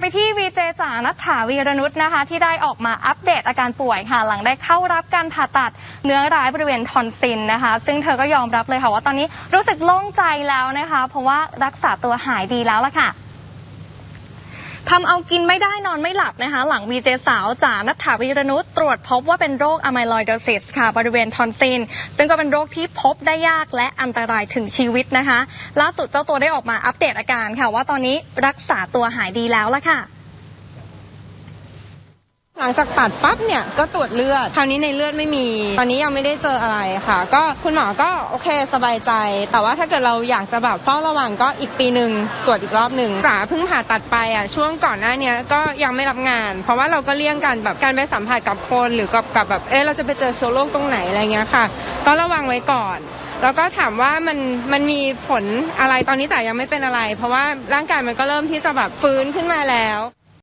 ไปที่วีเจจ๋านัฐถาวีรนุชนะคะ ที่ได้ออกมาอัปเดตอาการป่วยค่ะ หลังได้เข้ารับการผ่าตัดเนื้อร้ายบริเวณทอนซิลนะคะ ซึ่งเธอก็ยอมรับเลยค่ะว่าตอนนี้รู้สึกโล่งใจแล้วนะคะ เพราะว่ารักษาตัวหายดีแล้วล่ะค่ะ ทำเอากินไม่ได้นอนไม่หลับนะคะ หลังวีเจสาวจ๋านัฐถาวีรนุชตรวจพบว่าเป็นโรคอะไมลอยโดซิสค่ะ บริเวณทอนซิลซึ่งก็เป็นโรคที่พบได้ยากและอันตรายถึงชีวิตนะคะ ล่าสุดเจ้าตัวได้ออกมาอัปเดตอาการค่ะ ว่าตอนนี้รักษาตัวหายดีแล้วละค่ะ หลังจากตัดปั๊บเนี่ยก็ตรวจเลือด คราวนี้ในเลือดไม่มี ตอนนี้ยังไม่ได้เจออะไรค่ะ ก็คุณหมอก็โอเคสบายใจ แต่ว่าถ้าเกิดเราอยากจะแบบเฝ้าระวังก็อีกปีหนึ่งตรวจอีกรอบหนึ่งจ๋าเพิ่งผ่าตัดไปอะช่วงก่อนหน้าเนี้ยก็ยังไม่รับงาน เพราะว่าเราก็เลี่ยงกันแบบการไปสัมผัสกับคนหรือกับกับแบบเออเราจะไปเจอเชื้อโรคตรงไหนอะไรเงี้ยค่ะ ก็ระวังไว้ก่อนแล้วก็ถามว่ามันมันมีผลอะไรตอนนี้จ๋ายังไม่เป็นอะไร เพราะว่าร่างกายมันก็เริ่มที่จะแบบฟื้นขึ้นมาแล้ว